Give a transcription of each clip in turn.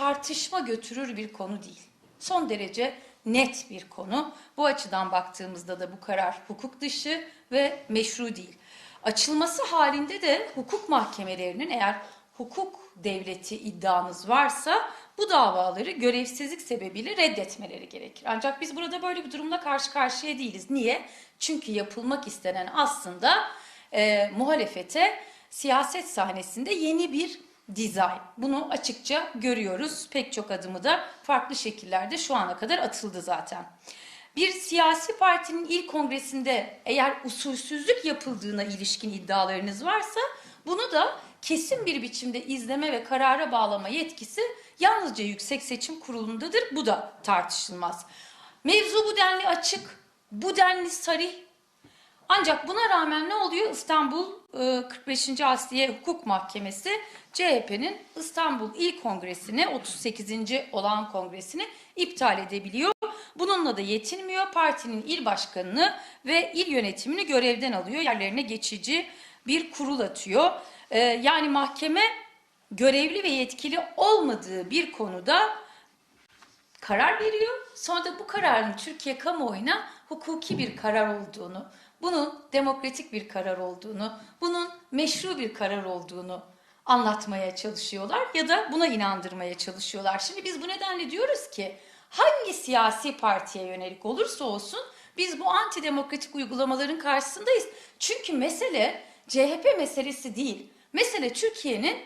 tartışma götürür bir konu değil. Son derece net bir konu. Bu açıdan baktığımızda da bu karar hukuk dışı ve meşru değil. Açılması halinde de hukuk mahkemelerinin eğer hukuk devleti iddianız varsa bu davaları görevsizlik sebebiyle reddetmeleri gerekir. Ancak biz burada böyle bir durumla karşı karşıya değiliz. Niye? Çünkü yapılmak istenen aslında e, muhalefete siyaset sahnesinde yeni bir dizayn. Bunu açıkça görüyoruz. Pek çok adımı da farklı şekillerde şu ana kadar atıldı zaten. Bir siyasi partinin ilk kongresinde eğer usulsüzlük yapıldığına ilişkin iddialarınız varsa bunu da kesin bir biçimde izleme ve karara bağlama yetkisi yalnızca Yüksek Seçim Kurulu'ndadır. Bu da tartışılmaz. Mevzu bu denli açık, bu denli sarih. Ancak buna rağmen ne oluyor? İstanbul e, 45. Asliye Hukuk Mahkemesi CHP'nin İstanbul İl Kongresi'ni 38. olan kongresini iptal edebiliyor. Bununla da yetinmiyor. Partinin il başkanını ve il yönetimini görevden alıyor. Yerlerine geçici bir kurul atıyor. Ee, yani mahkeme görevli ve yetkili olmadığı bir konuda karar veriyor. Sonra da bu kararın Türkiye kamuoyuna hukuki bir karar olduğunu, bunun demokratik bir karar olduğunu, bunun meşru bir karar olduğunu anlatmaya çalışıyorlar ya da buna inandırmaya çalışıyorlar. Şimdi biz bu nedenle diyoruz ki hangi siyasi partiye yönelik olursa olsun biz bu antidemokratik uygulamaların karşısındayız. Çünkü mesele CHP meselesi değil. Mesele Türkiye'nin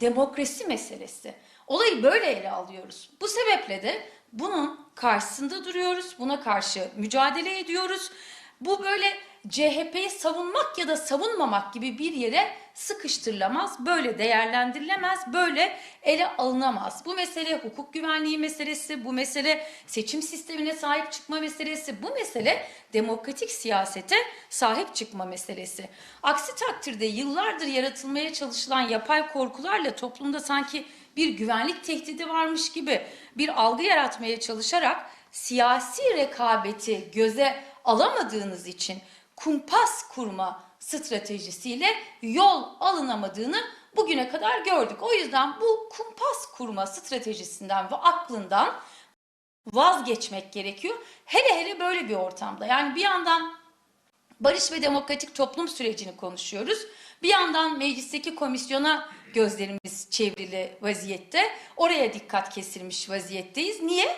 demokrasi meselesi. Olayı böyle ele alıyoruz. Bu sebeple de bunun karşısında duruyoruz. Buna karşı mücadele ediyoruz. Bu böyle CHP'yi savunmak ya da savunmamak gibi bir yere sıkıştırılamaz, böyle değerlendirilemez, böyle ele alınamaz. Bu mesele hukuk güvenliği meselesi, bu mesele seçim sistemine sahip çıkma meselesi, bu mesele demokratik siyasete sahip çıkma meselesi. Aksi takdirde yıllardır yaratılmaya çalışılan yapay korkularla toplumda sanki bir güvenlik tehdidi varmış gibi bir algı yaratmaya çalışarak siyasi rekabeti göze alamadığınız için kumpas kurma stratejisiyle yol alınamadığını bugüne kadar gördük. O yüzden bu kumpas kurma stratejisinden ve aklından vazgeçmek gerekiyor. Hele hele böyle bir ortamda. Yani bir yandan barış ve demokratik toplum sürecini konuşuyoruz. Bir yandan meclisteki komisyona gözlerimiz çevrili vaziyette. Oraya dikkat kesilmiş vaziyetteyiz. Niye?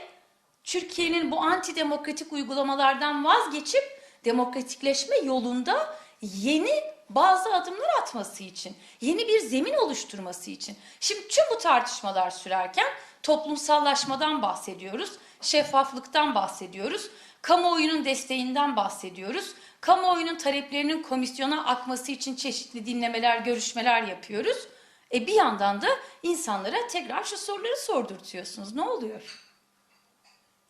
Türkiye'nin bu antidemokratik uygulamalardan vazgeçip demokratikleşme yolunda yeni bazı adımlar atması için, yeni bir zemin oluşturması için. Şimdi tüm bu tartışmalar sürerken toplumsallaşmadan bahsediyoruz, şeffaflıktan bahsediyoruz, kamuoyunun desteğinden bahsediyoruz, kamuoyunun taleplerinin komisyona akması için çeşitli dinlemeler, görüşmeler yapıyoruz. E bir yandan da insanlara tekrar şu soruları sordurtuyorsunuz. Ne oluyor?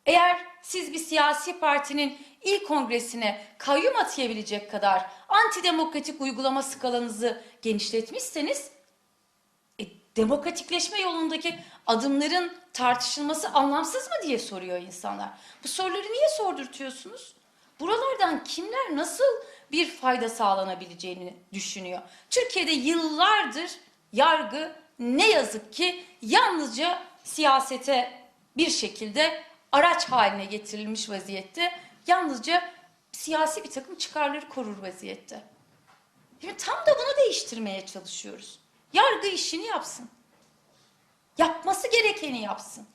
Eğer siz bir siyasi partinin ilk kongresine kayyum atayabilecek kadar antidemokratik uygulama skalanızı genişletmişseniz e, demokratikleşme yolundaki adımların tartışılması anlamsız mı diye soruyor insanlar. Bu soruları niye sordurtuyorsunuz? Buralardan kimler nasıl bir fayda sağlanabileceğini düşünüyor. Türkiye'de yıllardır yargı ne yazık ki yalnızca siyasete bir şekilde araç haline getirilmiş vaziyette yalnızca siyasi bir takım çıkarları korur vaziyette. Şimdi tam da bunu değiştirmeye çalışıyoruz. Yargı işini yapsın. Yapması gerekeni yapsın.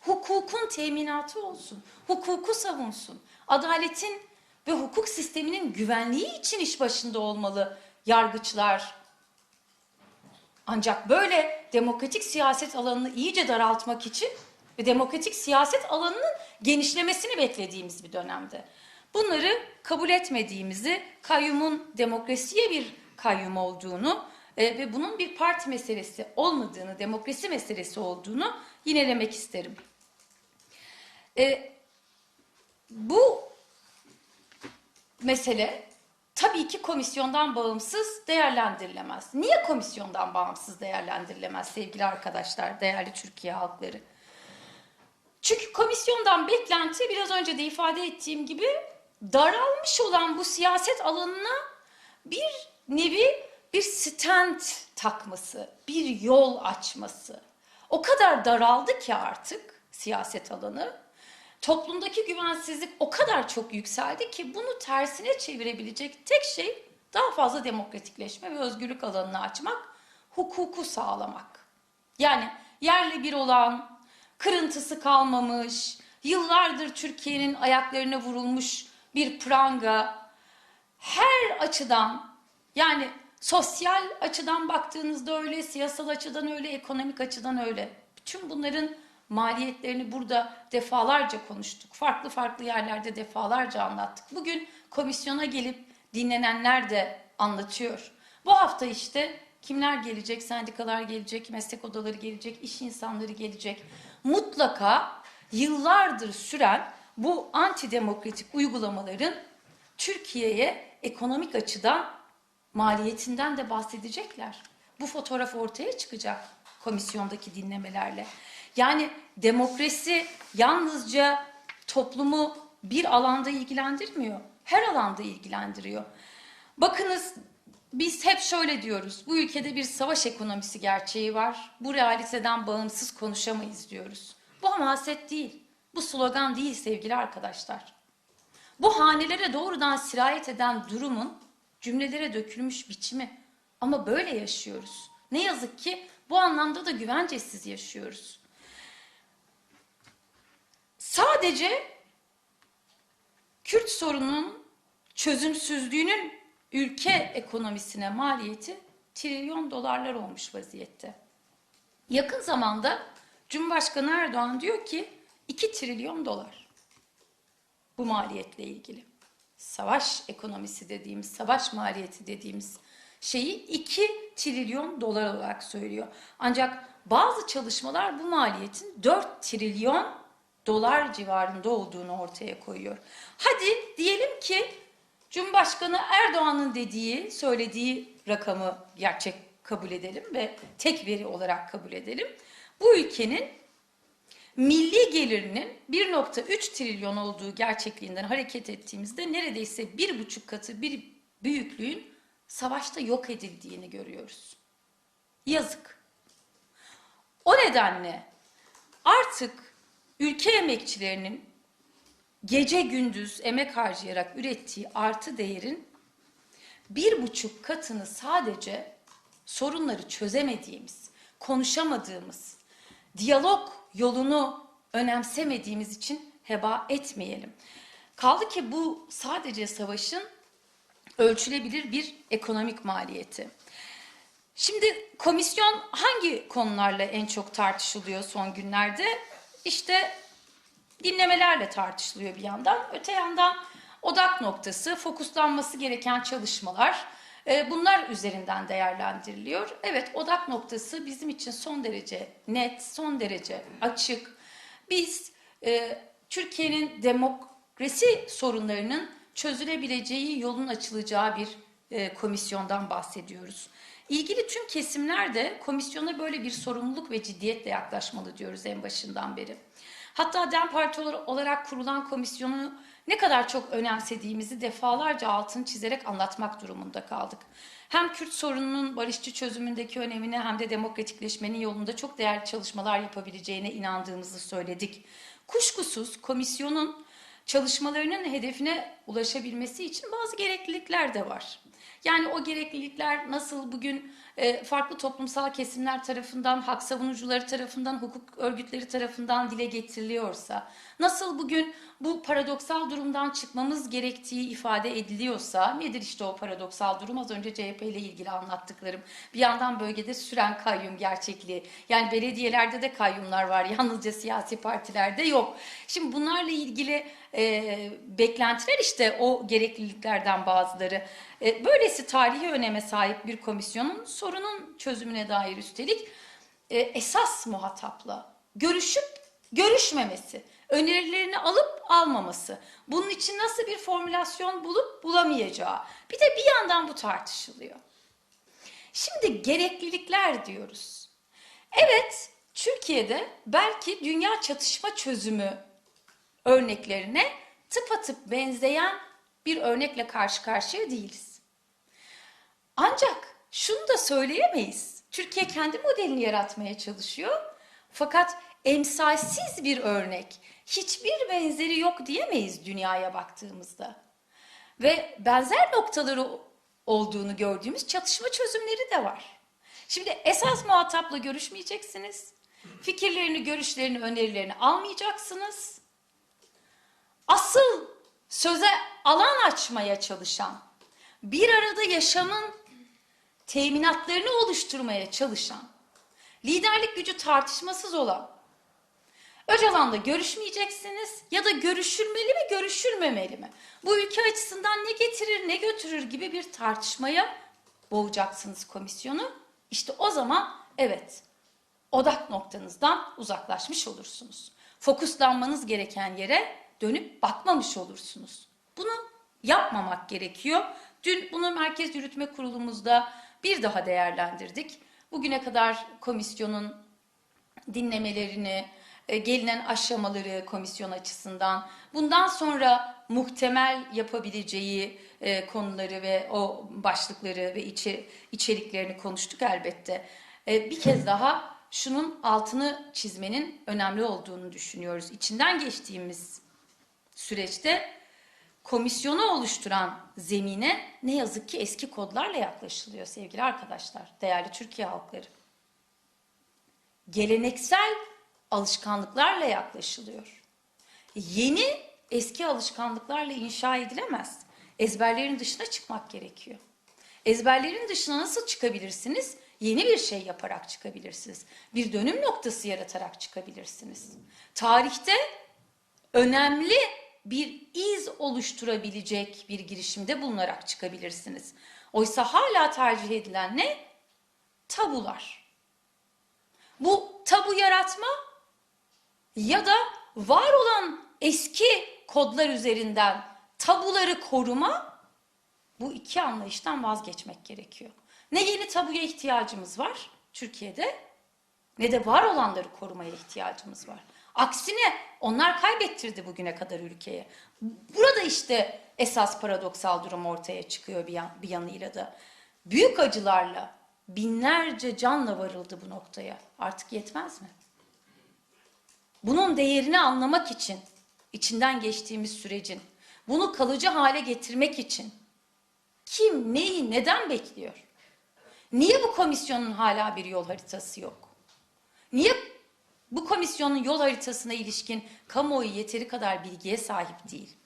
Hukukun teminatı olsun. Hukuku savunsun. Adaletin ve hukuk sisteminin güvenliği için iş başında olmalı yargıçlar. Ancak böyle demokratik siyaset alanını iyice daraltmak için ve demokratik siyaset alanının genişlemesini beklediğimiz bir dönemde. Bunları kabul etmediğimizi, kayyumun demokrasiye bir kayyum olduğunu e, ve bunun bir parti meselesi olmadığını, demokrasi meselesi olduğunu yinelemek isterim. E, bu mesele tabii ki komisyondan bağımsız değerlendirilemez. Niye komisyondan bağımsız değerlendirilemez sevgili arkadaşlar, değerli Türkiye halkları? Çünkü komisyondan beklenti biraz önce de ifade ettiğim gibi daralmış olan bu siyaset alanına bir nevi bir stent takması, bir yol açması. o kadar daraldı ki artık siyaset alanı. Toplumdaki güvensizlik o kadar çok yükseldi ki bunu tersine çevirebilecek tek şey daha fazla demokratikleşme ve özgürlük alanını açmak, hukuku sağlamak. Yani yerle bir olan, kırıntısı kalmamış, yıllardır Türkiye'nin ayaklarına vurulmuş bir pranga, her açıdan yani sosyal açıdan baktığınızda öyle, siyasal açıdan öyle, ekonomik açıdan öyle. Bütün bunların maliyetlerini burada defalarca konuştuk. Farklı farklı yerlerde defalarca anlattık. Bugün komisyona gelip dinlenenler de anlatıyor. Bu hafta işte kimler gelecek? Sendikalar gelecek, meslek odaları gelecek, iş insanları gelecek. Mutlaka yıllardır süren bu antidemokratik uygulamaların Türkiye'ye ekonomik açıdan maliyetinden de bahsedecekler. Bu fotoğraf ortaya çıkacak komisyondaki dinlemelerle. Yani demokrasi yalnızca toplumu bir alanda ilgilendirmiyor. Her alanda ilgilendiriyor. Bakınız biz hep şöyle diyoruz. Bu ülkede bir savaş ekonomisi gerçeği var. Bu realiteden bağımsız konuşamayız diyoruz. Bu hamaset değil. Bu slogan değil sevgili arkadaşlar. Bu hanelere doğrudan sirayet eden durumun cümlelere dökülmüş biçimi. Ama böyle yaşıyoruz. Ne yazık ki bu anlamda da güvencesiz yaşıyoruz. Sadece Kürt sorununun çözümsüzlüğünün ülke ekonomisine maliyeti trilyon dolarlar olmuş vaziyette. Yakın zamanda Cumhurbaşkanı Erdoğan diyor ki 2 trilyon dolar bu maliyetle ilgili. Savaş ekonomisi dediğimiz, savaş maliyeti dediğimiz şeyi 2 trilyon dolar olarak söylüyor. Ancak bazı çalışmalar bu maliyetin 4 trilyon dolar civarında olduğunu ortaya koyuyor. Hadi diyelim ki Cumhurbaşkanı Erdoğan'ın dediği, söylediği rakamı gerçek kabul edelim ve tek veri olarak kabul edelim. Bu ülkenin milli gelirinin 1.3 trilyon olduğu gerçekliğinden hareket ettiğimizde neredeyse bir buçuk katı bir büyüklüğün savaşta yok edildiğini görüyoruz. Yazık. O nedenle artık ülke emekçilerinin gece gündüz emek harcayarak ürettiği artı değerin bir buçuk katını sadece sorunları çözemediğimiz, konuşamadığımız, diyalog yolunu önemsemediğimiz için heba etmeyelim. Kaldı ki bu sadece savaşın ölçülebilir bir ekonomik maliyeti. Şimdi komisyon hangi konularla en çok tartışılıyor son günlerde? İşte dinlemelerle tartışılıyor bir yandan. Öte yandan odak noktası, fokuslanması gereken çalışmalar e, bunlar üzerinden değerlendiriliyor. Evet odak noktası bizim için son derece net, son derece açık. Biz e, Türkiye'nin demokrasi sorunlarının çözülebileceği yolun açılacağı bir e, komisyondan bahsediyoruz. İlgili tüm kesimler de komisyona böyle bir sorumluluk ve ciddiyetle yaklaşmalı diyoruz en başından beri. Hatta DEM Parti olarak kurulan komisyonu ne kadar çok önemsediğimizi defalarca altını çizerek anlatmak durumunda kaldık. Hem Kürt sorununun barışçı çözümündeki önemine hem de demokratikleşmenin yolunda çok değerli çalışmalar yapabileceğine inandığımızı söyledik. Kuşkusuz komisyonun çalışmalarının hedefine ulaşabilmesi için bazı gereklilikler de var. Yani o gereklilikler nasıl bugün e, farklı toplumsal kesimler tarafından, hak savunucuları tarafından, hukuk örgütleri tarafından dile getiriliyorsa, nasıl bugün bu paradoksal durumdan çıkmamız gerektiği ifade ediliyorsa, nedir işte o paradoksal durum? Az önce CHP ile ilgili anlattıklarım. Bir yandan bölgede süren kayyum gerçekliği. Yani belediyelerde de kayyumlar var, yalnızca siyasi partilerde yok. Şimdi bunlarla ilgili e, beklentiler işte o gerekliliklerden bazıları. E, böylesi tarihi öneme sahip bir komisyonun sorunun çözümüne dair üstelik e, esas muhatapla görüşüp görüşmemesi, önerilerini alıp almaması, bunun için nasıl bir formülasyon bulup bulamayacağı. Bir de bir yandan bu tartışılıyor. Şimdi gereklilikler diyoruz. Evet, Türkiye'de belki dünya çatışma çözümü örneklerine tıpatıp benzeyen bir örnekle karşı karşıya değiliz. Ancak şunu da söyleyemeyiz. Türkiye kendi modelini yaratmaya çalışıyor. Fakat emsalsiz bir örnek, hiçbir benzeri yok diyemeyiz dünyaya baktığımızda. Ve benzer noktaları olduğunu gördüğümüz çatışma çözümleri de var. Şimdi esas muhatapla görüşmeyeceksiniz. Fikirlerini, görüşlerini, önerilerini almayacaksınız. Asıl söze alan açmaya çalışan, bir arada yaşamın teminatlarını oluşturmaya çalışan, liderlik gücü tartışmasız olan, Öcalan'la görüşmeyeceksiniz ya da görüşülmeli mi görüşülmemeli mi? Bu ülke açısından ne getirir ne götürür gibi bir tartışmaya boğacaksınız komisyonu. İşte o zaman evet odak noktanızdan uzaklaşmış olursunuz. Fokuslanmanız gereken yere dönüp bakmamış olursunuz. Bunu yapmamak gerekiyor. Dün bunu Merkez Yürütme Kurulumuzda bir daha değerlendirdik. Bugüne kadar komisyonun dinlemelerini, e, gelinen aşamaları komisyon açısından, bundan sonra muhtemel yapabileceği e, konuları ve o başlıkları ve içi, içeriklerini konuştuk elbette. E, bir kez daha şunun altını çizmenin önemli olduğunu düşünüyoruz. İçinden geçtiğimiz süreçte komisyonu oluşturan zemine ne yazık ki eski kodlarla yaklaşılıyor sevgili arkadaşlar, değerli Türkiye halkları. Geleneksel alışkanlıklarla yaklaşılıyor. Yeni eski alışkanlıklarla inşa edilemez. Ezberlerin dışına çıkmak gerekiyor. Ezberlerin dışına nasıl çıkabilirsiniz? Yeni bir şey yaparak çıkabilirsiniz. Bir dönüm noktası yaratarak çıkabilirsiniz. Tarihte önemli bir iz oluşturabilecek bir girişimde bulunarak çıkabilirsiniz. Oysa hala tercih edilen ne? Tabular. Bu tabu yaratma ya da var olan eski kodlar üzerinden tabuları koruma bu iki anlayıştan vazgeçmek gerekiyor. Ne yeni tabuya ihtiyacımız var Türkiye'de ne de var olanları korumaya ihtiyacımız var. Aksine onlar kaybettirdi bugüne kadar ülkeye. Burada işte esas paradoksal durum ortaya çıkıyor bir, yan, bir yanıyla da. Büyük acılarla binlerce canla varıldı bu noktaya. Artık yetmez mi? Bunun değerini anlamak için, içinden geçtiğimiz sürecin, bunu kalıcı hale getirmek için kim neyi neden bekliyor? Niye bu komisyonun hala bir yol haritası yok? Niye bu komisyonun yol haritasına ilişkin kamuoyu yeteri kadar bilgiye sahip değil?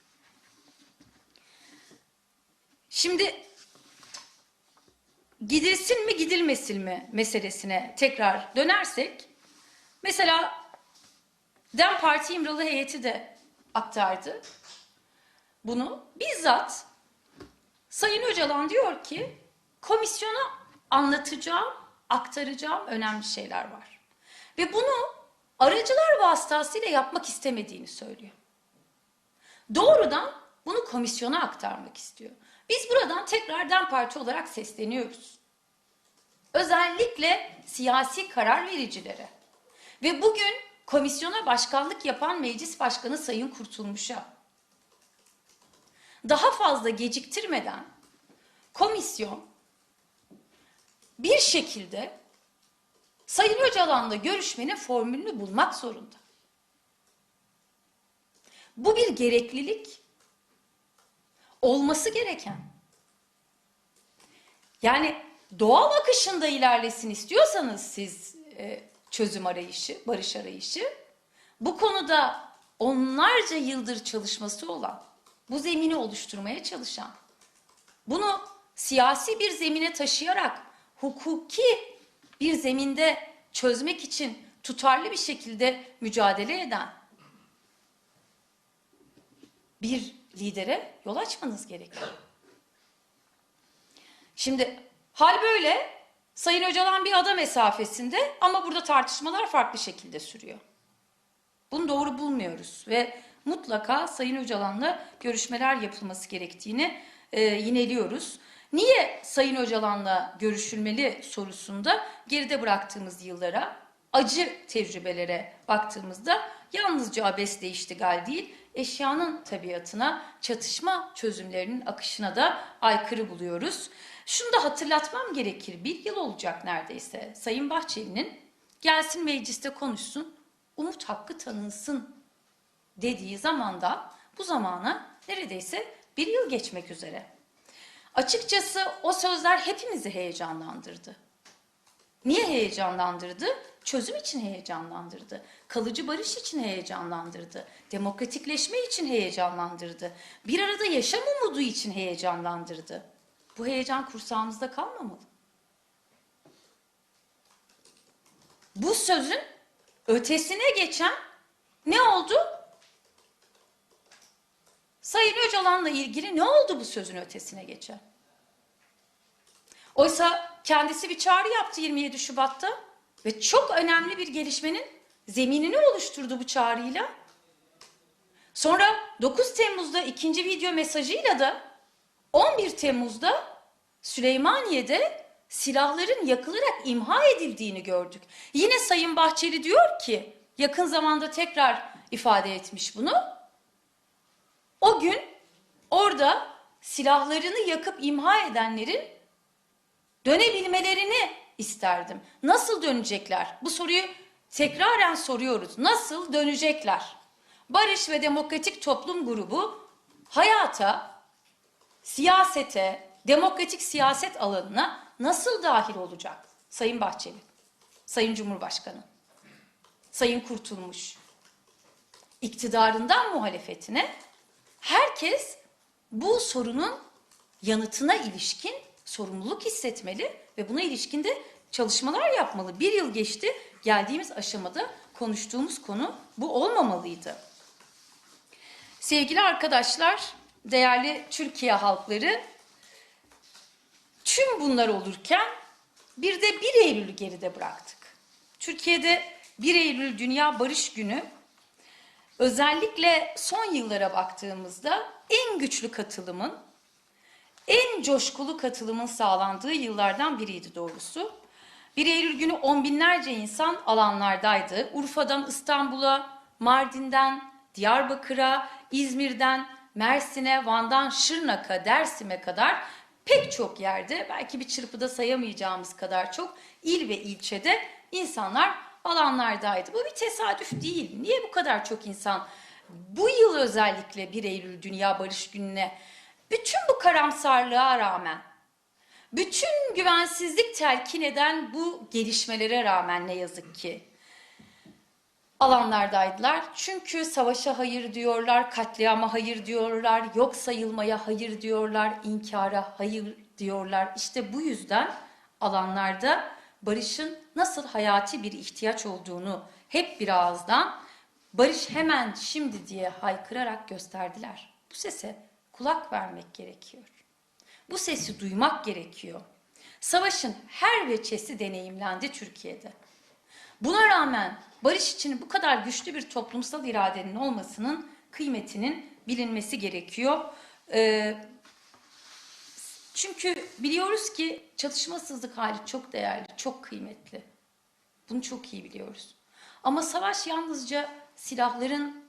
Şimdi gidilsin mi gidilmesin mi meselesine tekrar dönersek mesela DEM Parti İmralı heyeti de aktardı bunu. Bizzat Sayın Öcalan diyor ki komisyona anlatacağım, aktaracağım önemli şeyler var. Ve bunu aracılar vasıtasıyla yapmak istemediğini söylüyor. Doğrudan bunu komisyona aktarmak istiyor. Biz buradan tekrar DEM Parti olarak sesleniyoruz. Özellikle siyasi karar vericilere. Ve bugün komisyona başkanlık yapan meclis başkanı Sayın Kurtulmuş'a daha fazla geciktirmeden komisyon bir şekilde Sayın Öcalan'la görüşmenin formülünü bulmak zorunda. Bu bir gereklilik. Olması gereken. Yani doğal akışında ilerlesin istiyorsanız siz e, çözüm arayışı, barış arayışı, bu konuda onlarca yıldır çalışması olan, bu zemini oluşturmaya çalışan, bunu siyasi bir zemine taşıyarak hukuki bir zeminde çözmek için tutarlı bir şekilde mücadele eden bir lidere yol açmanız gerekir. Şimdi hal böyle. Sayın Öcalan bir ada mesafesinde ama burada tartışmalar farklı şekilde sürüyor. Bunu doğru bulmuyoruz ve mutlaka Sayın Öcalan'la görüşmeler yapılması gerektiğini e, yineliyoruz. Niye Sayın Öcalan'la görüşülmeli sorusunda geride bıraktığımız yıllara, acı tecrübelere baktığımızda yalnızca abesle iştigal değil, eşyanın tabiatına, çatışma çözümlerinin akışına da aykırı buluyoruz. Şunu da hatırlatmam gerekir. Bir yıl olacak neredeyse Sayın Bahçeli'nin gelsin mecliste konuşsun, umut hakkı tanınsın dediği zamanda bu zamana neredeyse bir yıl geçmek üzere. Açıkçası o sözler hepimizi heyecanlandırdı. Niye heyecanlandırdı? Çözüm için heyecanlandırdı. Kalıcı barış için heyecanlandırdı. Demokratikleşme için heyecanlandırdı. Bir arada yaşam umudu için heyecanlandırdı. Bu heyecan kursağımızda kalmamalı. Bu sözün ötesine geçen ne oldu? Sayın Öcalan'la ilgili ne oldu bu sözün ötesine geçen? Oysa kendisi bir çağrı yaptı 27 Şubat'ta ve çok önemli bir gelişmenin zeminini oluşturdu bu çağrıyla. Sonra 9 Temmuz'da ikinci video mesajıyla da 11 Temmuz'da Süleymaniye'de silahların yakılarak imha edildiğini gördük. Yine Sayın Bahçeli diyor ki yakın zamanda tekrar ifade etmiş bunu. O gün orada silahlarını yakıp imha edenlerin dönebilmelerini isterdim. Nasıl dönecekler? Bu soruyu tekraren soruyoruz. Nasıl dönecekler? Barış ve Demokratik Toplum Grubu hayata, siyasete, demokratik siyaset alanına nasıl dahil olacak? Sayın Bahçeli, Sayın Cumhurbaşkanı, Sayın Kurtulmuş, iktidarından muhalefetine herkes bu sorunun yanıtına ilişkin sorumluluk hissetmeli ve buna ilişkin de çalışmalar yapmalı. Bir yıl geçti, geldiğimiz aşamada konuştuğumuz konu bu olmamalıydı. Sevgili arkadaşlar, değerli Türkiye halkları, tüm bunlar olurken bir de 1 Eylül'ü geride bıraktık. Türkiye'de 1 Eylül Dünya Barış Günü özellikle son yıllara baktığımızda en güçlü katılımın, en coşkulu katılımın sağlandığı yıllardan biriydi doğrusu. 1 Eylül günü on binlerce insan alanlardaydı. Urfa'dan İstanbul'a, Mardin'den Diyarbakır'a, İzmir'den Mersin'e, Van'dan Şırnak'a, Dersim'e kadar pek çok yerde belki bir çırpıda sayamayacağımız kadar çok il ve ilçede insanlar alanlardaydı. Bu bir tesadüf değil. Niye bu kadar çok insan bu yıl özellikle 1 Eylül Dünya Barış Günü'ne bütün bu karamsarlığa rağmen bütün güvensizlik telkin eden bu gelişmelere rağmen ne yazık ki alanlardaydılar. Çünkü savaşa hayır diyorlar, katliama hayır diyorlar, yok sayılmaya hayır diyorlar, inkara hayır diyorlar. İşte bu yüzden alanlarda barışın nasıl hayati bir ihtiyaç olduğunu hep bir ağızdan barış hemen şimdi diye haykırarak gösterdiler. Bu sese kulak vermek gerekiyor. Bu sesi duymak gerekiyor. Savaşın her veçesi deneyimlendi Türkiye'de. Buna rağmen barış için bu kadar güçlü bir toplumsal iradenin olmasının kıymetinin bilinmesi gerekiyor. Ee, çünkü biliyoruz ki çatışmasızlık hali çok değerli, çok kıymetli. Bunu çok iyi biliyoruz. Ama savaş yalnızca silahların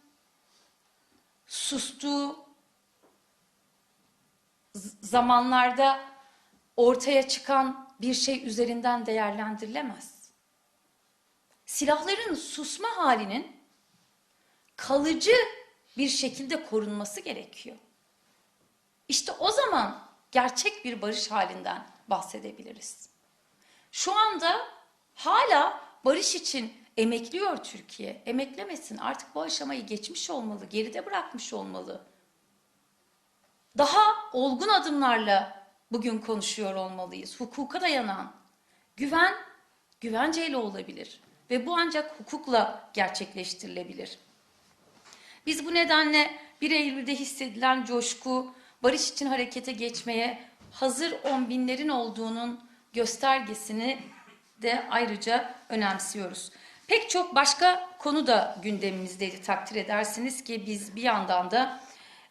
sustuğu zamanlarda ortaya çıkan bir şey üzerinden değerlendirilemez. Silahların susma halinin kalıcı bir şekilde korunması gerekiyor. İşte o zaman gerçek bir barış halinden bahsedebiliriz. Şu anda hala barış için emekliyor Türkiye. Emeklemesin artık bu aşamayı geçmiş olmalı, geride bırakmış olmalı. Daha olgun adımlarla bugün konuşuyor olmalıyız. Hukuka dayanan güven, güvenceyle olabilir ve bu ancak hukukla gerçekleştirilebilir. Biz bu nedenle 1 Eylül'de hissedilen coşku, barış için harekete geçmeye hazır on binlerin olduğunun göstergesini de ayrıca önemsiyoruz. Pek çok başka konu da gündemimizdeydi takdir edersiniz ki biz bir yandan da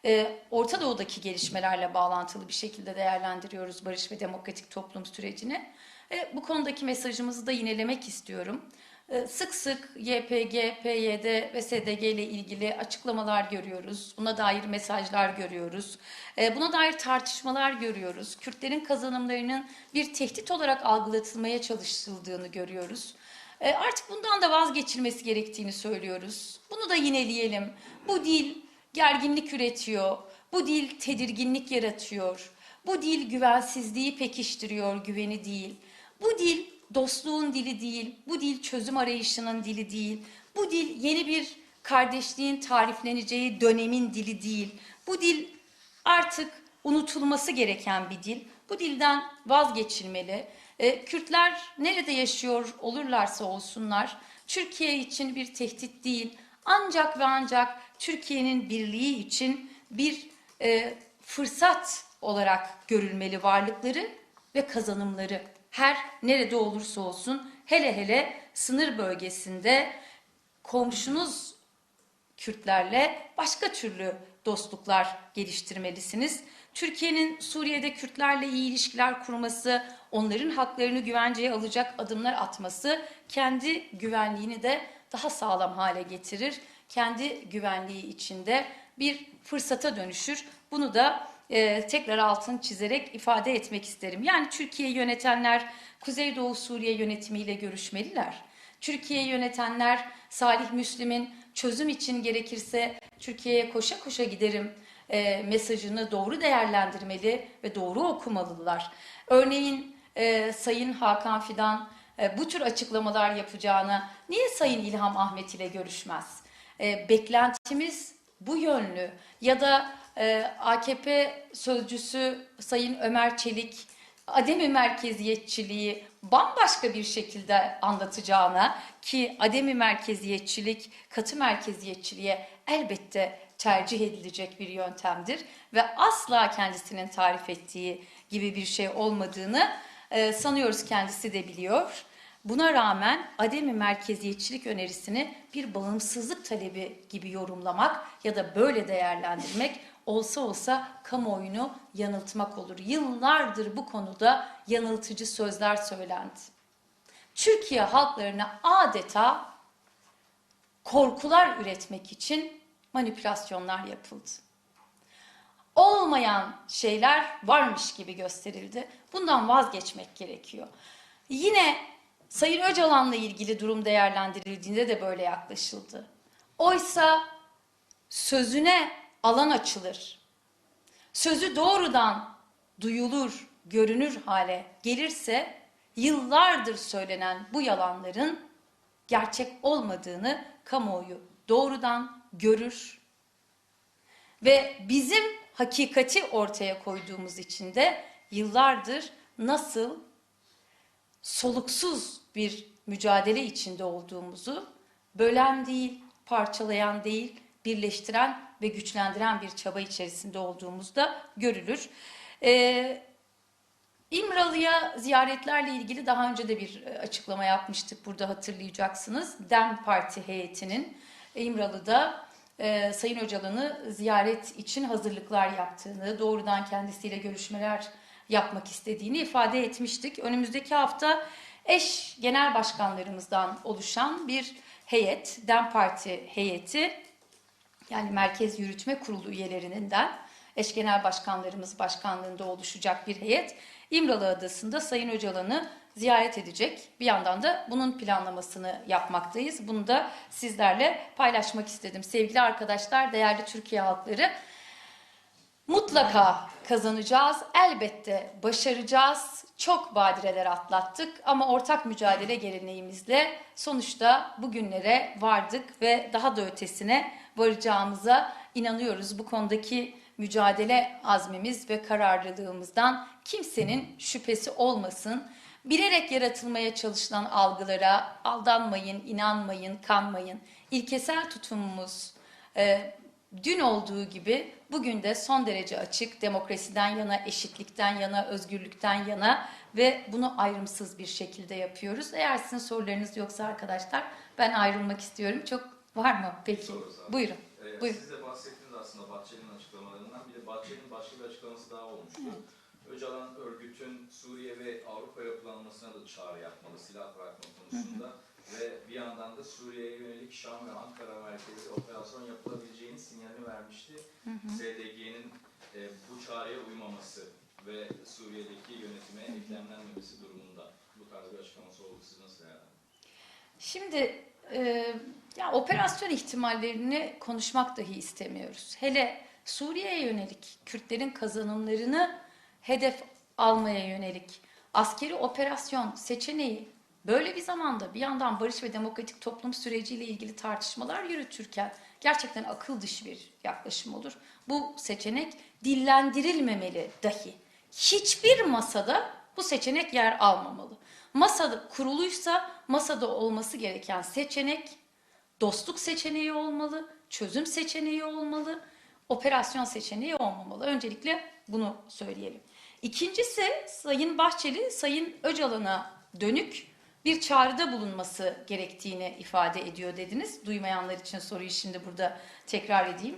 e, Orta Doğu'daki gelişmelerle bağlantılı bir şekilde değerlendiriyoruz barış ve demokratik toplum sürecini. E, bu konudaki mesajımızı da yinelemek istiyorum. E, sık sık YPG, PYD ve SDG ile ilgili açıklamalar görüyoruz. Buna dair mesajlar görüyoruz. E, buna dair tartışmalar görüyoruz. Kürtlerin kazanımlarının bir tehdit olarak algılatılmaya çalışıldığını görüyoruz. Artık bundan da vazgeçilmesi gerektiğini söylüyoruz. Bunu da yineleyelim. Bu dil gerginlik üretiyor. Bu dil tedirginlik yaratıyor. Bu dil güvensizliği pekiştiriyor, güveni değil. Bu dil dostluğun dili değil. Bu dil çözüm arayışının dili değil. Bu dil yeni bir kardeşliğin tarifleneceği dönemin dili değil. Bu dil artık unutulması gereken bir dil. Bu dilden vazgeçilmeli. E, Kürtler nerede yaşıyor olurlarsa olsunlar Türkiye için bir tehdit değil. Ancak ve ancak Türkiye'nin birliği için bir e, fırsat olarak görülmeli varlıkları ve kazanımları. Her nerede olursa olsun hele hele sınır bölgesinde komşunuz Kürtlerle başka türlü dostluklar geliştirmelisiniz. Türkiye'nin Suriye'de Kürtlerle iyi ilişkiler kurması, onların haklarını güvenceye alacak adımlar atması kendi güvenliğini de daha sağlam hale getirir. Kendi güvenliği içinde bir fırsata dönüşür. Bunu da e, tekrar altını çizerek ifade etmek isterim. Yani Türkiye'yi yönetenler Kuzeydoğu Suriye yönetimiyle görüşmeliler. Türkiye'yi yönetenler Salih Müslim'in çözüm için gerekirse Türkiye'ye koşa koşa giderim e, mesajını doğru değerlendirmeli ve doğru okumalılar. Örneğin e, Sayın Hakan Fidan e, bu tür açıklamalar yapacağına niye Sayın İlham Ahmet ile görüşmez? E, beklentimiz bu yönlü ya da e, AKP sözcüsü Sayın Ömer Çelik ademi merkeziyetçiliği bambaşka bir şekilde anlatacağına ki ademi merkeziyetçilik katı merkeziyetçiliğe elbette tercih edilecek bir yöntemdir ve asla kendisinin tarif ettiği gibi bir şey olmadığını e, sanıyoruz kendisi de biliyor. Buna rağmen ademi merkeziyetçilik önerisini bir bağımsızlık talebi gibi yorumlamak ya da böyle değerlendirmek olsa olsa kamuoyunu yanıltmak olur. Yıllardır bu konuda yanıltıcı sözler söylendi. Türkiye halklarına adeta korkular üretmek için manipülasyonlar yapıldı. Olmayan şeyler varmış gibi gösterildi. Bundan vazgeçmek gerekiyor. Yine Sayın Öcalan'la ilgili durum değerlendirildiğinde de böyle yaklaşıldı. Oysa sözüne alan açılır. Sözü doğrudan duyulur, görünür hale gelirse yıllardır söylenen bu yalanların gerçek olmadığını kamuoyu doğrudan görür. Ve bizim hakikati ortaya koyduğumuz için de yıllardır nasıl soluksuz bir mücadele içinde olduğumuzu bölen değil, parçalayan değil, birleştiren ve güçlendiren bir çaba içerisinde olduğumuzda görülür. Ee, İmralı'ya ziyaretlerle ilgili daha önce de bir e, açıklama yapmıştık burada hatırlayacaksınız. DEM Parti heyetinin İmralı'da e, Sayın Öcalan'ı ziyaret için hazırlıklar yaptığını, doğrudan kendisiyle görüşmeler yapmak istediğini ifade etmiştik. Önümüzdeki hafta eş genel başkanlarımızdan oluşan bir heyet, DEM Parti heyeti yani Merkez Yürütme Kurulu üyelerinden eş genel başkanlarımız başkanlığında oluşacak bir heyet İmralı Adası'nda Sayın Öcalan'ı ziyaret edecek. Bir yandan da bunun planlamasını yapmaktayız. Bunu da sizlerle paylaşmak istedim. Sevgili arkadaşlar, değerli Türkiye halkları, mutlaka kazanacağız. Elbette başaracağız. Çok badireler atlattık ama ortak mücadele geleneğimizle sonuçta bugünlere vardık ve daha da ötesine varacağımıza inanıyoruz. Bu konudaki mücadele azmimiz ve kararlılığımızdan kimsenin şüphesi olmasın. Bilerek yaratılmaya çalışılan algılara aldanmayın, inanmayın, kanmayın. İlkesel tutumumuz e, dün olduğu gibi bugün de son derece açık, demokrasiden yana, eşitlikten yana, özgürlükten yana ve bunu ayrımsız bir şekilde yapıyoruz. Eğer sizin sorularınız yoksa arkadaşlar ben ayrılmak istiyorum. Çok var mı peki? Buyurun. Ee, Buyurun. Siz de bahsettiniz aslında Bahçeli'nin açıklamalarından. Bir de Bahçeli'nin başka bir açıklaması daha olmuştu. Öcalan örgütün Suriye ve Avrupa yapılanmasına da çağrı yapmalı silah bırakma konusunda. Ve bir yandan da Suriye'ye yönelik Şam ve Ankara merkezi operasyon yapılabileceğini sinyalini vermişti. SDG'nin e, bu çağrıya uymaması ve Suriye'deki yönetime eklemlenmemesi durumunda bu tarz bir açıklaması oldu. Siz nasıl değerlendiriyorsunuz? Şimdi e, ya operasyon ihtimallerini konuşmak dahi istemiyoruz. Hele Suriye'ye yönelik Kürtlerin kazanımlarını hedef almaya yönelik askeri operasyon seçeneği böyle bir zamanda bir yandan barış ve demokratik toplum süreciyle ilgili tartışmalar yürütürken gerçekten akıl dışı bir yaklaşım olur. Bu seçenek dillendirilmemeli dahi. Hiçbir masada bu seçenek yer almamalı. Masada kuruluysa masada olması gereken seçenek dostluk seçeneği olmalı, çözüm seçeneği olmalı, operasyon seçeneği olmamalı. Öncelikle bunu söyleyelim. İkincisi Sayın Bahçeli, Sayın Öcalan'a dönük bir çağrıda bulunması gerektiğini ifade ediyor dediniz. Duymayanlar için soruyu şimdi burada tekrar edeyim.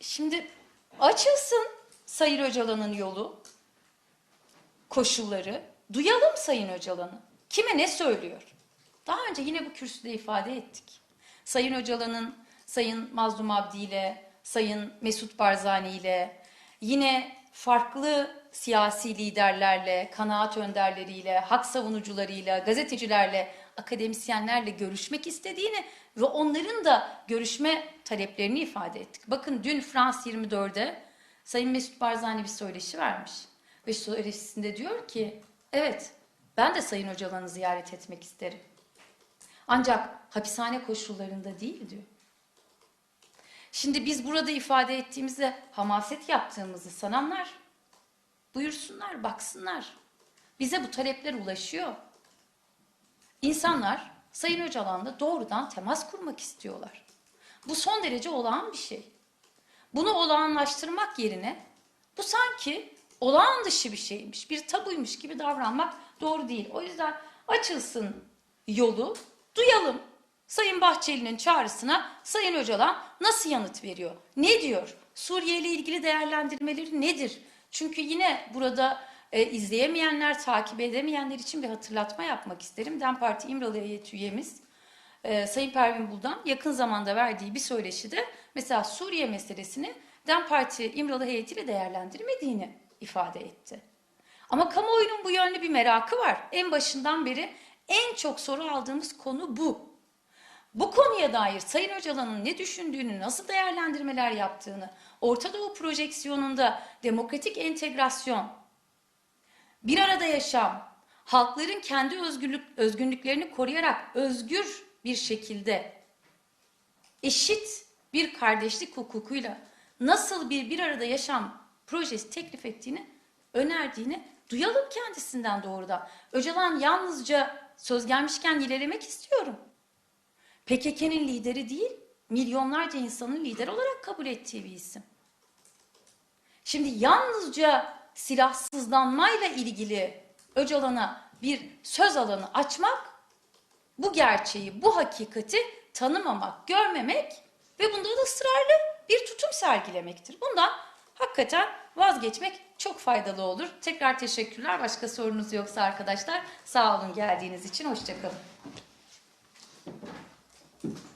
Şimdi açılsın Sayın Öcalan'ın yolu, koşulları. Duyalım Sayın Öcalan'ı. Kime ne söylüyor? Daha önce yine bu kürsüde ifade ettik. Sayın Öcalan'ın Sayın Mazlum Abdi ile, Sayın Mesut Barzani ile, yine farklı siyasi liderlerle, kanaat önderleriyle, hak savunucularıyla, gazetecilerle, akademisyenlerle görüşmek istediğini ve onların da görüşme taleplerini ifade ettik. Bakın dün Frans 24'de Sayın Mesut Barzani bir söyleşi vermiş. Ve söyleşisinde diyor ki, evet ben de Sayın Öcalan'ı ziyaret etmek isterim. Ancak hapishane koşullarında değil diyor. Şimdi biz burada ifade ettiğimizde hamaset yaptığımızı sananlar buyursunlar, baksınlar. Bize bu talepler ulaşıyor. İnsanlar Sayın Öcalan'la doğrudan temas kurmak istiyorlar. Bu son derece olağan bir şey. Bunu olağanlaştırmak yerine bu sanki olağan dışı bir şeymiş, bir tabuymuş gibi davranmak doğru değil. O yüzden açılsın yolu, duyalım. Sayın Bahçeli'nin çağrısına Sayın Öcalan nasıl yanıt veriyor? Ne diyor? Suriye ile ilgili değerlendirmeleri nedir? Çünkü yine burada e, izleyemeyenler, takip edemeyenler için bir hatırlatma yapmak isterim. DEM Parti İmralı heyet üyemiz e, Sayın Pervin Buldan yakın zamanda verdiği bir söyleşide mesela Suriye meselesini DEM Parti İmralı heyetiyle değerlendirmediğini ifade etti. Ama kamuoyunun bu yönlü bir merakı var. En başından beri en çok soru aldığımız konu bu. Bu konuya dair Sayın Öcalan'ın ne düşündüğünü, nasıl değerlendirmeler yaptığını, Orta Doğu projeksiyonunda demokratik entegrasyon, bir arada yaşam, halkların kendi özgürlük, özgünlüklerini koruyarak özgür bir şekilde eşit bir kardeşlik hukukuyla nasıl bir bir arada yaşam projesi teklif ettiğini, önerdiğini duyalım kendisinden doğrudan. Öcalan yalnızca söz gelmişken ilerlemek istiyorum. PKK'nın lideri değil, milyonlarca insanın lider olarak kabul ettiği bir isim. Şimdi yalnızca silahsızlanmayla ilgili Öcalan'a bir söz alanı açmak, bu gerçeği, bu hakikati tanımamak, görmemek ve bunda da ısrarlı bir tutum sergilemektir. Bundan hakikaten vazgeçmek çok faydalı olur. Tekrar teşekkürler. Başka sorunuz yoksa arkadaşlar sağ olun geldiğiniz için. Hoşçakalın. you.